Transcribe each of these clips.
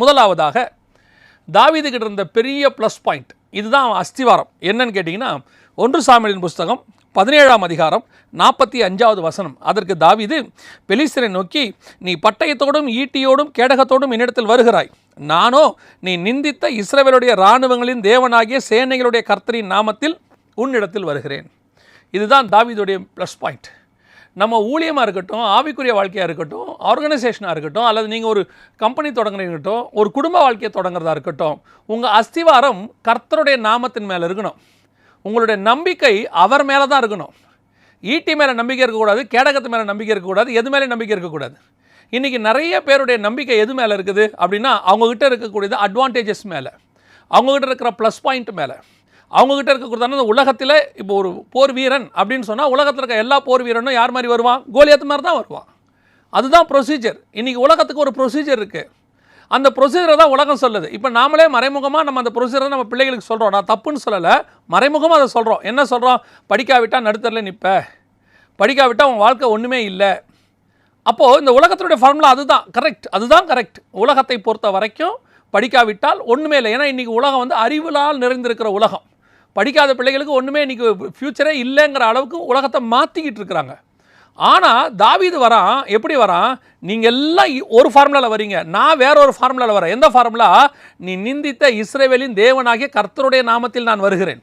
முதலாவதாக தாவீதுகிட்ட இருந்த பெரிய ப்ளஸ் பாயிண்ட் இதுதான் அஸ்திவாரம். என்னன்னு கேட்டிங்கன்னா ஒன்று சாமியலின் புஸ்தகம் பதினேழாம் அதிகாரம் நாற்பத்தி அஞ்சாவது வசனம். அதற்கு தாவீது பெலிஸ்தரை நோக்கி நீ பட்டயத்தோடும் ஈட்டியோடும் கேடகத்தோடும் என்னிடத்தில் வருகிறாய். நானோ நீ நிந்தித்த இஸ்ரேவேலுடைய இராணுவங்களின் தேவனாகிய சேனைகளுடைய கர்த்தரின் நாமத்தில் உன்னிடத்தில் வருகிறேன். இதுதான் தாவீதுடைய ப்ளஸ் பாயிண்ட் நம்ம ஊழியமாக இருக்கட்டும் ஆவிக்குரிய வாழ்க்கையாக இருக்கட்டும் ஆர்கனைசேஷனாக இருக்கட்டும் அல்லது நீங்கள் ஒரு கம்பெனி தொடங்குறீங்கட்டும் ஒரு குடும்ப வாழ்க்கையை தொடங்குறதா இருக்கட்டும் உங்கள் அஸ்திவாரம் கர்த்தருடைய நாமத்தின் மேலே இருக்கணும். உங்களுடைய நம்பிக்கை அவர் மேலே தான் இருக்கணும். ஈட்டி மேலே நம்பிக்கை இருக்கக்கூடாது கேடகத்து மேலே நம்பிக்கை இருக்கக்கூடாது எது மேலே நம்பிக்கை இருக்கக்கூடாது. இன்றைக்கி நிறைய பேருடைய நம்பிக்கை எது மேலே இருக்குது அப்படின்னா அவங்கக்கிட்ட இருக்கக்கூடியது அட்வான்டேஜஸ் மேலே. அவங்கக்கிட்ட இருக்கிற ப்ளஸ் பாயிண்ட் மேலே. அவங்கக்கிட்ட இருக்கக்கூடாது அந்த உலகத்தில் இப்போ ஒரு போர் வீரன் அப்படின்னு சொன்னால் உலகத்தில் இருக்க எல்லா போர் வீரனும் யார் மாதிரி வருவான்? கோலியத்து மாதிரி தான் வருவான். அதுதான் ப்ரொசீஜர் இன்றைக்கி உலகத்துக்கு ஒரு ப்ரொசீஜர் இருக்குது அந்த ப்ரொசீஜரை தான் உலகம் சொல்லுது. இப்போ நாமளே மறைமுகமாக நம்ம அந்த ப்ரொசீஜரை நம்ம பிள்ளைகளுக்கு சொல்கிறோம் நான் தப்புன்னு சொல்லலை. மறைமுகமாக அதை சொல்கிறோம் என்ன சொல்கிறோம் படிக்காவிட்டால் நடுத்தரில் நிற்ப படிக்காவிட்டால் உன் வாழ்க்கை ஒன்றுமே இல்லை. அப்போது இந்த உலகத்தினுடைய ஃபார்முலா அதுதான். கரெக்ட் அதுதான் கரெக்ட் உலகத்தை பொறுத்த வரைக்கும் படிக்காவிட்டால் ஒன்றுமே இல்லை. ஏன்னா இன்றைக்கி உலகம் வந்து அறிவிலால் நிறைந்திருக்கிற உலகம். படிக்காத பிள்ளைகளுக்கு ஒன்றுமே இன்றைக்கி ஃப்யூச்சரே இல்லைங்கிற அளவுக்கு உலகத்தை மாற்றிக்கிட்டு இருக்கிறாங்க. ஆனால் தாவீது வரான் எப்படி வரான்? நீங்கள் எல்லாம் ஒரு ஃபார்முலாவில் வரீங்க. நான் வேற ஒரு ஃபார்முலாவில் வரேன். எந்த ஃபார்முலா நீ நிந்தித்த இஸ்ரேவேலின் தேவனாகிய கர்த்தருடைய நாமத்தில் நான் வருகிறேன்.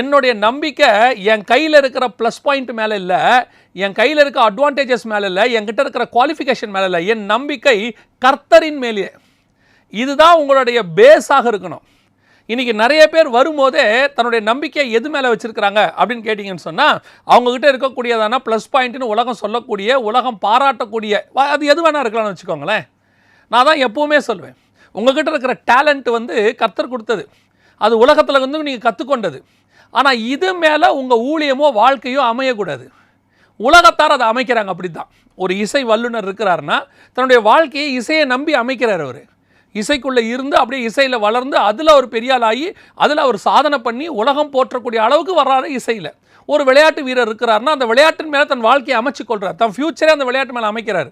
என்னுடைய நம்பிக்கை என் கையில் இருக்கிற ப்ளஸ் பாயிண்ட் மேலே இல்லை. என் கையில் இருக்க அட்வான்டேஜஸ் மேலே இல்லை. என்கிட்ட இருக்கிற குவாலிஃபிகேஷன் மேலே இல்லை. என் நம்பிக்கை கர்த்தரின் மேலேயே இதுதான் உங்களுடைய பேஸாக இருக்கணும். இன்றைக்கி நிறைய பேர் வரும்போதே தன்னுடைய நம்பிக்கையை எது மேலே வச்சுருக்கிறாங்க அப்படின்னு கேட்டிங்கன்னு சொன்னால் அவங்கக்கிட்ட இருக்கக்கூடியதான ப்ளஸ் பாயிண்ட்னு உலகம் சொல்லக்கூடிய உலகம் பாராட்டக்கூடிய அது எது வேணால் இருக்கலாம்னு வச்சுக்கோங்களேன். நான் தான் எப்போவுமே சொல்வேன் உங்கள்கிட்ட இருக்கிற டேலண்ட் வந்து கத்தர் கொடுத்தது. அது உலகத்தில் வந்து நீங்கள் கற்றுக்கொண்டது ஆனால் இது மேலே உங்கள் ஊழியமோ வாழ்க்கையோ அமையக்கூடாது. உலகத்தார் அதை அமைக்கிறாங்க அப்படி தான் ஒரு இசை வல்லுனர் இருக்கிறாருன்னா தன்னுடைய வாழ்க்கையை இசையை நம்பி அமைக்கிறார் அவர். இசைக்குள்ளே இருந்து அப்படியே இசையில் வளர்ந்து அதில் அவர் பெரியால் ஆகி அதில் அவர் சாதனை பண்ணி உலகம் போற்றக்கூடிய அளவுக்கு வர்றாரு இசையில். ஒரு விளையாட்டு வீரர் இருக்கிறாருன்னா அந்த விளையாட்டின் மேலே தன் வாழ்க்கையை அமைச்சு கொள்கிறார் தன் ஃப்யூச்சரே அந்த விளையாட்டு மேலே அமைக்கிறார்.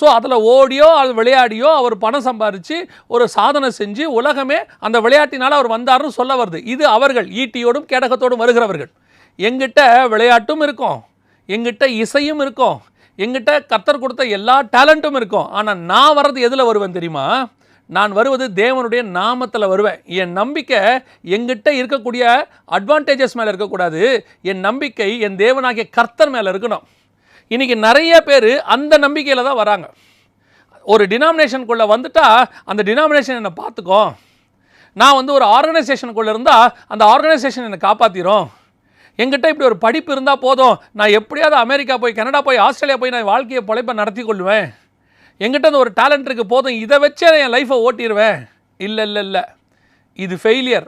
ஸோ அதில் ஓடியோ அது விளையாடியோ அவர் பணம் சம்பாரித்து ஒரு சாதனை செஞ்சு உலகமே அந்த விளையாட்டினால் அவர் வந்தாருன்னு சொல்ல வருது. இது அவர்கள் ஈட்டியோடும் கேடகத்தோடும் வருகிறவர்கள். எங்கிட்ட விளையாட்டும் இருக்கும். எங்கிட்ட இசையும் இருக்கும். எங்கிட்ட கத்தர் கொடுத்த எல்லா டேலண்ட்டும் இருக்கும். ஆனால் நான் வர்றது எதில் வருவேன் தெரியுமா? நான் வருவது தேவனுடைய நாமத்தில் வருவேன். என் நம்பிக்கை எங்கிட்ட இருக்கக்கூடிய அட்வான்டேஜஸ் மேலே இருக்கக்கூடாது. என் நம்பிக்கை என் தேவனாகிய கர்த்தர் மேலே இருக்கணும். இன்றைக்கி நிறைய பேர் அந்த நம்பிக்கையில் தான் வராங்க. ஒரு டினாமினேஷனுக்குள்ளே வந்துட்டால் அந்த டினாமினேஷன் என்னை பார்த்துக்கோ. நான் வந்து ஒரு ஆர்கனைசேஷனுக்குள்ளே இருந்தால் அந்த ஆர்கனைசேஷன் என்னை காப்பாற்றிடும் எங்கிட்ட இப்படி ஒரு படிப்பு இருந்தால் போதும். நான் எப்படியாவது அமெரிக்கா போய் கனடா போய் ஆஸ்திரேலியா போய் நான் வாழ்க்கையை பொழைப்பை நடத்தி கொள்வேன். என்கிட்ட அந்த ஒரு டேலண்ட் இருக்குது போதும். இதை வச்சே என் லைஃப்பை ஓட்டிடுவேன் இல்லை இல்லை இல்லை. இது ஃபெயிலியர்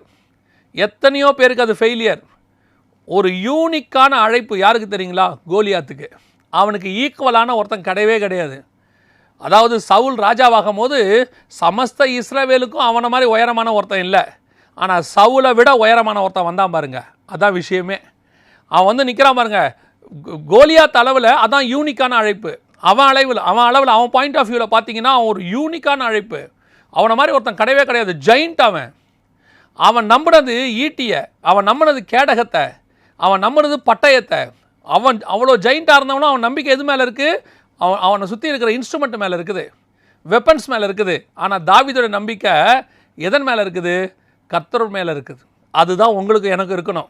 எத்தனையோ பேருக்கு அது ஃபெயிலியர் ஒரு யூனிக்கான அழைப்பு யாருக்கு தெரியுங்களா? கோலியாத்துக்கு. அவனுக்கு ஈக்குவலான ஒருத்தன் கிடையவே கிடையாது. அதாவது சவுல் ராஜாவாகும் போது சமஸ்த இஸ்ரவேலுக்கும் அவனை மாதிரி உயரமான ஒருத்தன் இல்லை. ஆனால் சவுலை விட உயரமான ஒருத்தன் வந்தான் பாருங்க. அதான் விஷயமே. அவன் வந்து நிற்கிறான் பாருங்க. கோ- கோலியாத் அளவில் அதான் யூனிக்கான அழைப்பு. அவன் அளவில் அவன் அளவில் அவன் பாயிண்ட் ஆஃப் வியூவில் பார்த்தீங்கன்னா அவன் ஒரு யூனிக்கான அழைப்பு. அவனை மாதிரி ஒருத்தன் கிடையவே கிடையாது. ஜெயிண்ட் அவன். அவன் நம்பினது ஈட்டியை அவன் நம்பினது கேடகத்தை அவன் நம்பினது பட்டயத்தை அவன் அவ்வளோ ஜெயிண்ட்டாக இருந்தவனும் அவன் நம்பிக்கை எது மேலே இருக்குது அவன் அவனை சுற்றி இருக்கிற இன்ஸ்ட்ருமெண்ட் மேலே இருக்குது. வெப்பன்ஸ் மேலே இருக்குது. ஆனால் தாவிதோட நம்பிக்கை எதன் மேலே இருக்குது? கத்தர் மேலே இருக்குது. அதுதான் உங்களுக்கு எனக்கு இருக்கணும்.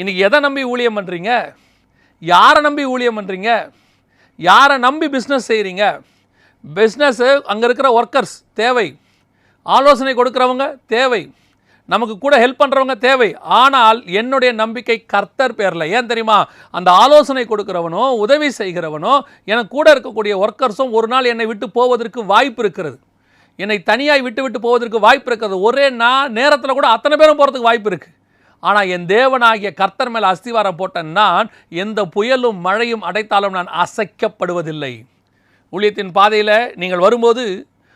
இன்றைக்கி எதை நம்பி ஊழியம் பண்ணுறீங்க யாரை நம்பி ஊழியம் பண்ணுறீங்க யாரை நம்பி பிஸ்னஸ் செய்கிறீங்க பிஸ்னஸ்ஸு அங்கே இருக்கிற ஒர்க்கர்ஸ் தேவை. ஆலோசனை கொடுக்குறவங்க தேவை. நமக்கு கூட ஹெல்ப் பண்ணுறவங்க தேவை. ஆனால் என்னுடைய நம்பிக்கை கர்த்தர் பேரில். ஏன் தெரியுமா? அந்த ஆலோசனை கொடுக்குறவனோ உதவி செய்கிறவனோ எனக்கு கூட இருக்கக்கூடிய ஒர்க்கர்ஸும் ஒரு நாள் என்னை விட்டு போவதற்கு வாய்ப்பு இருக்கிறது. என்னை தனியாக விட்டு விட்டு போவதற்கு வாய்ப்பு இருக்கிறது. ஒரே நான் நேரத்தில் கூட அத்தனை பேரும் போகிறதுக்கு வாய்ப்பு இருக்குது ஆனால் என் தேவனாகிய கர்த்தர் மேல் அஸ்திவாரம் போட்ட நான் எந்த புயலும் மழையும் அடைத்தாலும் நான் அசைக்கப்படுவதில்லை. ஊழியத்தின் பாதையில் நீங்கள் வரும்போது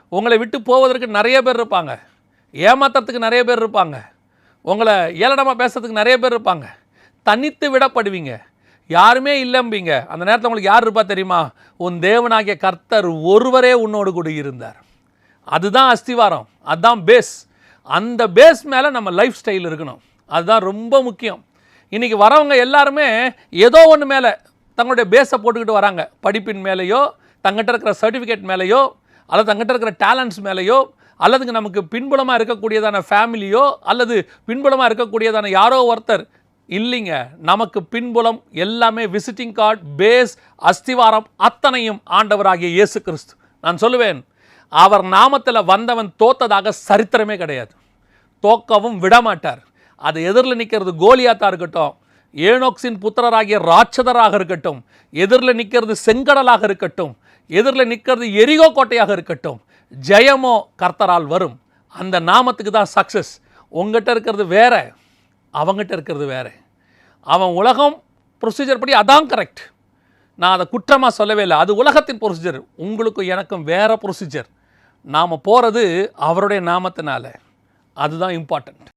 உங்களை விட்டு போவதற்கு நிறைய பேர் இருப்பாங்க. ஏமாத்துறதுக்கு நிறைய பேர் இருப்பாங்க. உங்களை ஏளனமாக பேசுறதுக்கு நிறைய பேர் இருப்பாங்க. தனித்து விடப்படுவீங்க. யாருமே இல்லம்பிங்க. அந்த நேரத்தில் உங்களுக்கு யார் இருப்பா தெரியுமா? உன் தேவனாகிய கர்த்தர் ஒருவரே உன்னோடு கூட இருந்தார். அதுதான் அஸ்திவாரம். அதுதான் பேஸ் அந்த பேஸ் மேலே நம்ம லைஃப் ஸ்டைல் இருக்கணும். அதுதான் ரொம்ப முக்கியம். இன்றைக்கி வரவங்க எல்லாருமே ஏதோ ஒன்று மேலே தங்களுடைய பேஸை போட்டுக்கிட்டு வராங்க. படிப்பின் மேலேயோ தங்கிட்ட இருக்கிற சர்டிஃபிகேட் மேலேயோ அல்லது தங்கிட்ட இருக்கிற டேலண்ட்ஸ் மேலேயோ அல்லது நமக்கு பின்புலமாக இருக்கக்கூடியதான ஃபேமிலியோ அல்லது பின்புலமாக இருக்கக்கூடியதான யாரோ ஒருத்தர் இல்லைங்க. நமக்கு பின்புலம் எல்லாமே விசிட்டிங் கார்டு பேஸ் அஸ்திவாரம் அத்தனையும் ஆண்டவராகிய இயேசு கிறிஸ்து. நான் சொல்லுவேன் அவர் நாமத்தில் வந்தவன் தோத்ததாக சரித்திரமே கிடையாது. தோக்கவும் விடமாட்டார். அது எதிரில் நிற்கிறது கோலியாத்தாக இருக்கட்டும் ஏனோக்ஸின் புத்திரராகிய ராட்சதராக இருக்கட்டும் எதிரில் நிற்கிறது செங்கடலாக இருக்கட்டும் எதிரில் நிற்கிறது எரிகோ கோட்டையாக இருக்கட்டும் ஜெயமோ கர்த்தரால் வரும். அந்த நாமத்துக்கு தான் சக்ஸஸ் உங்ககிட்ட இருக்கிறது வேற அவங்ககிட்ட இருக்கிறது வேற. அவன் உலகம் ப்ரொசீஜர் படி அதான் கரெக்ட் நான் அதை குற்றமாக சொல்லவே இல்லை. அது உலகத்தின் ப்ரொசீஜர் உங்களுக்கும் எனக்கும் வேறு ப்ரொசீஜர் நாம் போகிறது அவருடைய நாமத்தினால. அதுதான் இம்பார்ட்டண்ட்